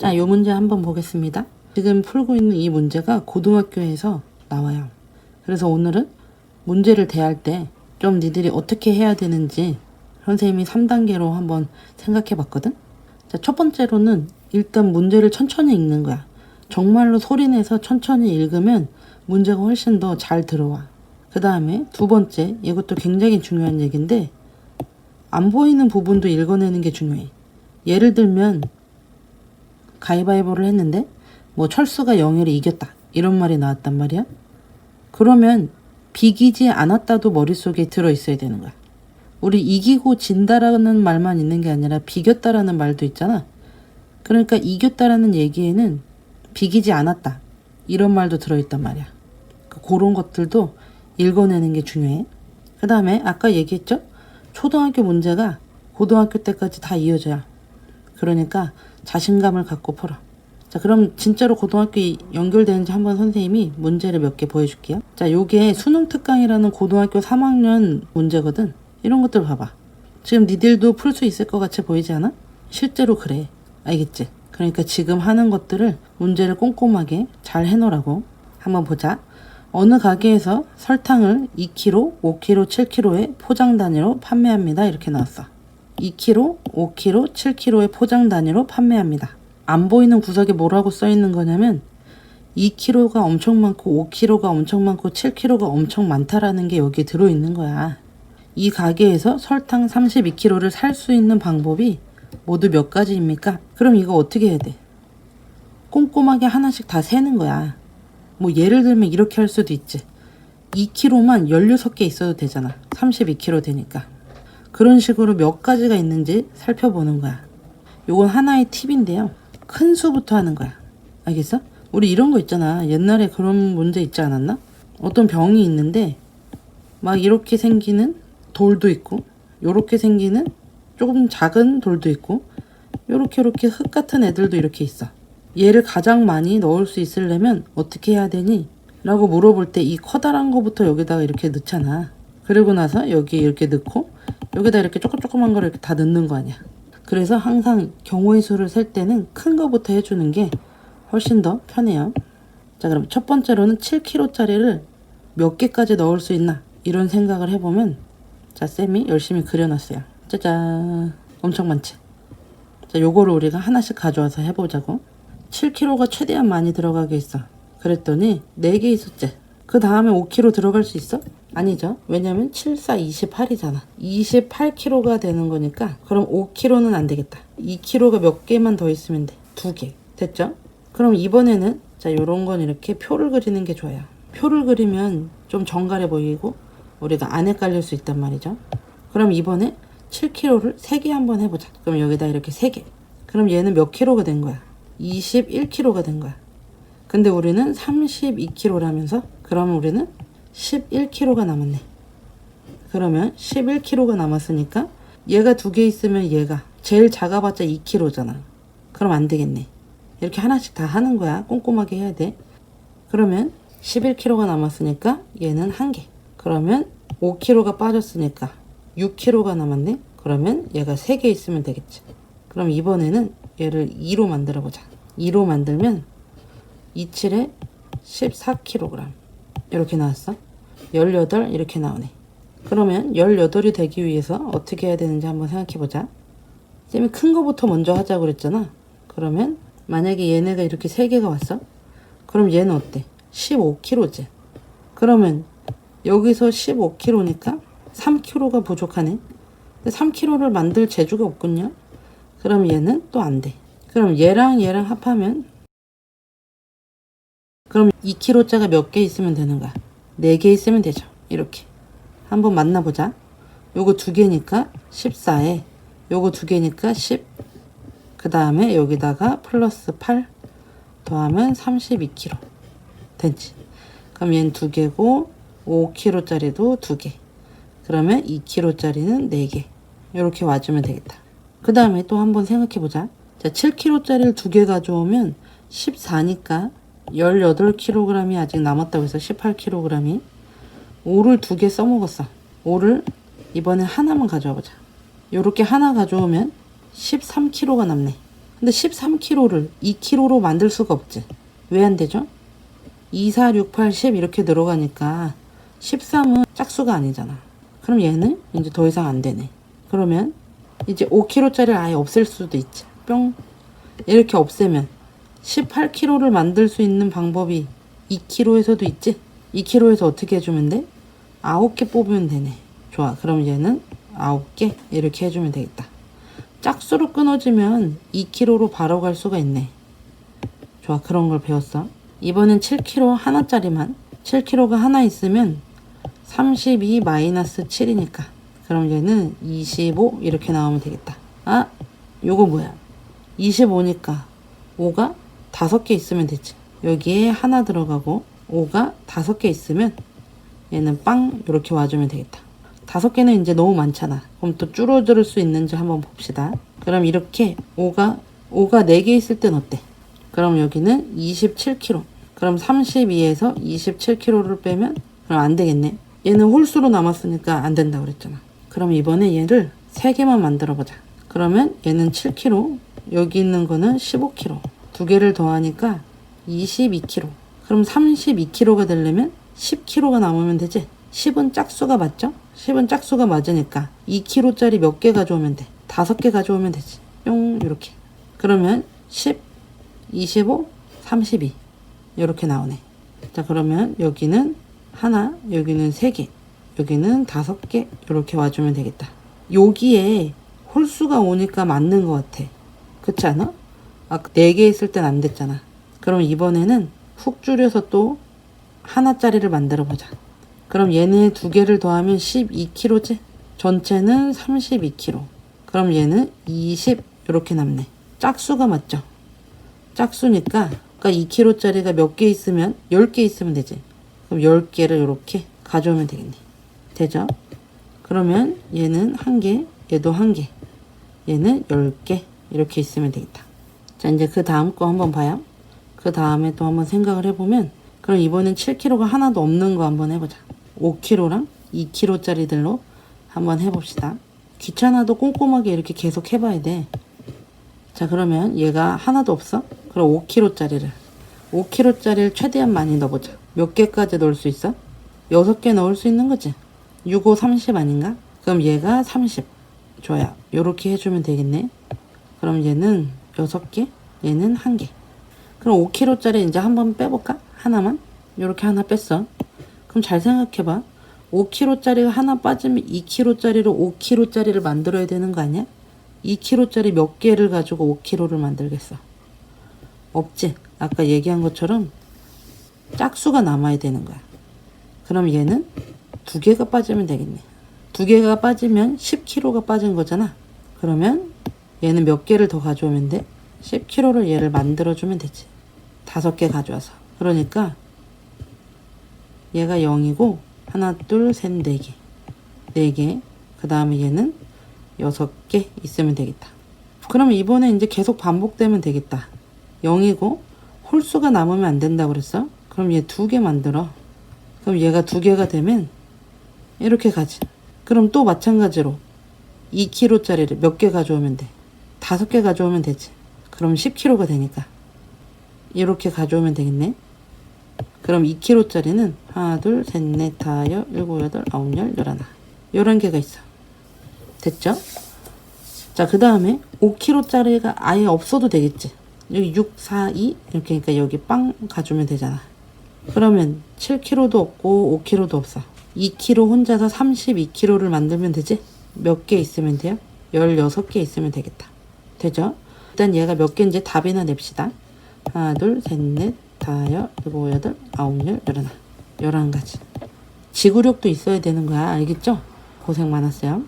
자, 요 문제 한번 보겠습니다. 지금 풀고 있는 이 문제가 고등학교에서 나와요. 그래서 오늘은 문제를 대할 때 좀 니들이 어떻게 해야 되는지 선생님이 3단계로 한번 생각해 봤거든? 자, 첫 번째로는 일단 문제를 천천히 읽는 거야. 정말로 소리내서 천천히 읽으면 문제가 훨씬 더 잘 들어와. 그 다음에 두 번째, 이것도 굉장히 중요한 얘기인데, 안 보이는 부분도 읽어내는 게 중요해. 예를 들면, 가위바위보를 했는데, 뭐 철수가 영희를 이겼다. 이런 말이 나왔단 말이야. 그러면 비기지 않았다도 머릿속에 들어 있어야 되는 거야. 우리 이기고 진다라는 말만 있는 게 아니라 비겼다라는 말도 있잖아. 그러니까 이겼다라는 얘기에는 비기지 않았다. 이런 말도 들어 있단 말이야. 그- 그런 것들도 읽어내는 게 중요해. 그 다음에 아까 얘기했죠? 초등학교 문제가 고등학교 때까지 다 이어져야. 그러니까 자신감을 갖고 풀어. 자, 그럼 진짜로 고등학교 이- 연결되는지 한번 선생님이 문제를 몇 개 보여줄게요. 자, 요게 수능 특강이라는 고등학교 3학년 문제거든. 이런 것들 봐봐. 지금 니들도 풀 수 있을 것 같이 보이지 않아? 실제로 그래. 알겠지? 그러니까 지금 하는 것들을 문제를 꼼꼼하게 잘 해놓으라고. 한번 보자. 어느 가게에서 설탕을 2kg, 5kg, 7kg의 포장 단위로 판매합니다. 이렇게 나왔어. 2kg, 5kg, 7kg의 포장 단위로 판매합니다. 안 보이는 구석에 뭐라고 써 있는 거냐면 2kg가 엄청 많고 5kg가 엄청 많고 7kg가 엄청 많다라는 게 여기에 들어 있는 거야. 이 가게에서 설탕 32kg를 살 수 있는 방법이 모두 몇 가지입니까? 그럼 이거 어떻게 해야 돼? 꼼꼼하게 하나씩 다 세는 거야. 뭐 예를 들면 이렇게 할 수도 있지. 2kg만 16개 있어도 되잖아. 32kg 되니까. 그런 식으로 몇 가지가 있는지 살펴보는 거야. 요건 하나의 팁인데요. 큰 수부터 하는 거야. 알겠어? 우리 이런 거 있잖아. 옛날에 그런 문제 있지 않았나? 어떤 병이 있는데 막 이렇게 생기는 돌도 있고 요렇게 생기는 조금 작은 돌도 있고 요렇게 요렇게 흙 같은 애들도 이렇게 있어. 얘를 가장 많이 넣을 수 있으려면 어떻게 해야 되니? 라고 물어볼 때 이 커다란 거부터 여기다가 이렇게 넣잖아. 그리고 나서 여기 이렇게 넣고 여기다 이렇게 조그조그만 거를 이렇게 다 넣는 거 아니야. 그래서 항상 경우의 수를 셀 때는 큰 거부터 해주는 게 훨씬 더 편해요. 자, 그럼 첫 번째로는 7kg짜리를 몇 개까지 넣을 수 있나? 이런 생각을 해보면, 자, 쌤이 열심히 그려놨어요. 짜잔. 엄청 많지? 자, 요거를 우리가 하나씩 가져와서 해보자고. 7kg가 최대한 많이 들어가게 있어. 그랬더니 4개 있었지. 그 다음에 5kg 들어갈 수 있어? 아니죠. 왜냐면 7, 4, 28이잖아. 28kg가 되는 거니까 그럼 5kg는 안 되겠다. 2kg가 몇 개만 더 있으면 돼. 두 개. 됐죠? 그럼 이번에는 자 요런 건 이렇게 표를 그리는 게 좋아요. 표를 그리면 좀 정갈해 보이고 우리가 안 헷갈릴 수 있단 말이죠. 그럼 이번에 7kg를 3개 한번 해보자. 그럼 여기다 이렇게 3개. 그럼 얘는 몇 kg가 된 거야? 21kg가 된 거야. 근데 우리는 32kg라면서 그러면 우리는 11kg가 남았네. 그러면 11kg가 남았으니까 얘가 두 개 있으면 얘가 제일 작아봤자 2kg잖아. 그럼 안 되겠네. 이렇게 하나씩 다 하는 거야. 꼼꼼하게 해야 돼. 그러면 11kg가 남았으니까 얘는 한 개. 그러면 5kg가 빠졌으니까 6kg가 남았네. 그러면 얘가 세 개 있으면 되겠지. 그럼 이번에는 얘를 2로 만들어 보자. 2로 만들면 27에 14kg. 이렇게 나왔어. 18 이렇게 나오네. 그러면 18이 되기 위해서 어떻게 해야 되는지 한번 생각해 보자. 쌤이 큰 거부터 먼저 하자고 그랬잖아. 그러면 만약에 얘네가 이렇게 세 개가 왔어? 그럼 얘는 어때? 15kg지. 그러면 여기서 15kg니까 3kg가 부족하네. 근데 3kg를 만들 재주가 없군요. 그럼 얘는 또 안 돼. 그럼 얘랑 얘랑 합하면 그럼 2kg짜가 몇 개 있으면 되는 거야? 4개 있으면 되죠. 이렇게. 한번 만나보자. 요거 두 개니까 14에 요거 두 개니까 10. 그 다음에 여기다가 플러스 8 더하면 32kg. 됐지? 그럼 얘는 두 개고 5kg짜리도 두 개. 그러면 2kg짜리는 4개. 이렇게 와주면 되겠다. 그 다음에 또 한번 생각해보자. 자, 7kg짜리를 두 개 가져오면 14니까 18kg이 아직 남았다고 해서 18kg이 5를 두 개 써먹었어. 5를 이번에 하나만 가져와 보자. 요렇게 하나 가져오면 13kg가 남네. 근데 13kg를 2kg로 만들 수가 없지. 왜 안 되죠? 2, 4, 6, 8, 10 이렇게 들어가니까 13은 짝수가 아니잖아. 그럼 얘는 이제 더 이상 안 되네. 그러면 이제 5kg짜리를 아예 없앨 수도 있지. 뿅. 이렇게 없애면 18kg를 만들 수 있는 방법이 2kg에서도 있지. 2kg에서 어떻게 해주면 돼? 9개 뽑으면 되네. 좋아. 그럼 얘는 9개 이렇게 해주면 되겠다. 짝수로 끊어지면 2kg로 바로 갈 수가 있네. 좋아. 그런 걸 배웠어. 이번엔 7kg 하나짜리만. 7kg가 하나 있으면 32 마이너스 7이니까. 그럼 얘는 25 이렇게 나오면 되겠다. 아, 요거 뭐야? 25니까 5가 5개 있으면 되지. 여기에 하나 들어가고 5가 5개 있으면 얘는 빵 이렇게 와주면 되겠다. 다섯 개는 이제 너무 많잖아. 그럼 또 줄어들 수 있는지 한번 봅시다. 그럼 이렇게 5가 5가 4개 있을 땐 어때? 그럼 여기는 27kg. 그럼 32에서 27kg를 빼면 그럼 안 되겠네. 얘는 홀수로 남았으니까 안 된다 그랬잖아. 그럼 이번에 얘를 3개만 만들어 보자. 그러면 얘는 7kg, 여기 있는 거는 15kg. 두 개를 더하니까 22kg. 그럼 32kg가 되려면 10kg가 남으면 되지. 10은 짝수가 맞죠? 10은 짝수가 맞으니까 2kg짜리 몇 개 가져오면 돼? 5개 가져오면 되지. 뿅 이렇게. 그러면 10, 25, 32 이렇게 나오네. 자 그러면 여기는 하나, 여기는 세 개, 여기는 다섯 개 이렇게 와주면 되겠다. 여기에 홀수가 오니까 맞는 것 같아. 그렇지 않아? 아까 네개 있을 땐 안 됐잖아. 그럼 이번에는 훅 줄여서 또 하나짜리를 만들어 보자. 그럼 얘네 두 개를 더하면 12kg지? 전체는 32kg. 그럼 얘는 20 이렇게 남네. 짝수가 맞죠? 짝수니까 아까 2kg짜리가 몇 개 있으면 10개 있으면 되지. 그럼 10개를 이렇게 가져오면 되겠네. 되죠? 그러면 얘는 한 개, 얘도 한 개, 얘는 10개 이렇게 있으면 되겠다. 자 이제 그 다음 거 한번 봐요. 그 다음에 또 한번 생각을 해보면 그럼 이번엔 7kg가 하나도 없는 거 한번 해보자. 5kg랑 2kg짜리들로 한번 해봅시다. 귀찮아도 꼼꼼하게 이렇게 계속 해봐야 돼. 자 그러면 얘가 하나도 없어? 그럼 5kg짜리를 5kg짜리를 최대한 많이 넣어보자. 몇 개까지 넣을 수 있어? 6개 넣을 수 있는 거지. 6, 5, 30 아닌가? 그럼 얘가 30. 좋아요. 요렇게 해주면 되겠네. 그럼 얘는 6개, 얘는 1개. 그럼 5kg짜리 이제 한번 빼볼까? 하나만? 요렇게 하나 뺐어. 그럼 잘 생각해봐. 5kg짜리가 하나 빠지면 2kg짜리로 5kg짜리를 만들어야 되는 거 아니야? 2kg짜리 몇 개를 가지고 5kg를 만들겠어? 없지. 아까 얘기한 것처럼 짝수가 남아야 되는 거야. 그럼 얘는 두 개가 빠지면 되겠네. 두 개가 빠지면 10kg가 빠진 거잖아. 그러면 얘는 몇 개를 더 가져오면 돼? 10kg를 얘를 만들어주면 되지. 다섯 개 가져와서. 그러니까 얘가 0이고 하나, 둘, 셋, 네 개. 네 개. 그 다음에 얘는 여섯 개 있으면 되겠다. 그럼 이번에 이제 계속 반복되면 되겠다. 0이고 홀수가 남으면 안 된다 그랬어? 그럼 얘 두 개 만들어. 그럼 얘가 두 개가 되면 이렇게 가지. 그럼 또 마찬가지로 2kg짜리를 몇 개 가져오면 돼? 다섯 개 가져오면 되지. 그럼 10kg가 되니까. 이렇게 가져오면 되겠네. 그럼 2kg짜리는 하나, 둘, 셋, 넷, 다, 여, 일곱, 여덟, 아홉, 열, 열하나. 열한 개가 있어. 됐죠? 자, 그 다음에 5kg짜리가 아예 없어도 되겠지. 여기 6, 4, 2 이렇게 그러니까 여기 빵 가주면 되잖아. 그러면 7kg도 없고 5kg도 없어. 2kg 혼자서 32kg를 만들면 되지? 몇 개 있으면 돼요? 16개 있으면 되겠다. 되죠? 일단 얘가 몇 개인지 답이나 냅시다. 하나, 둘, 셋, 넷, 다섯, 일곱, 여덟, 아홉, 열, 열하나. 열한 가지. 지구력도 있어야 되는 거야. 알겠죠? 고생 많았어요.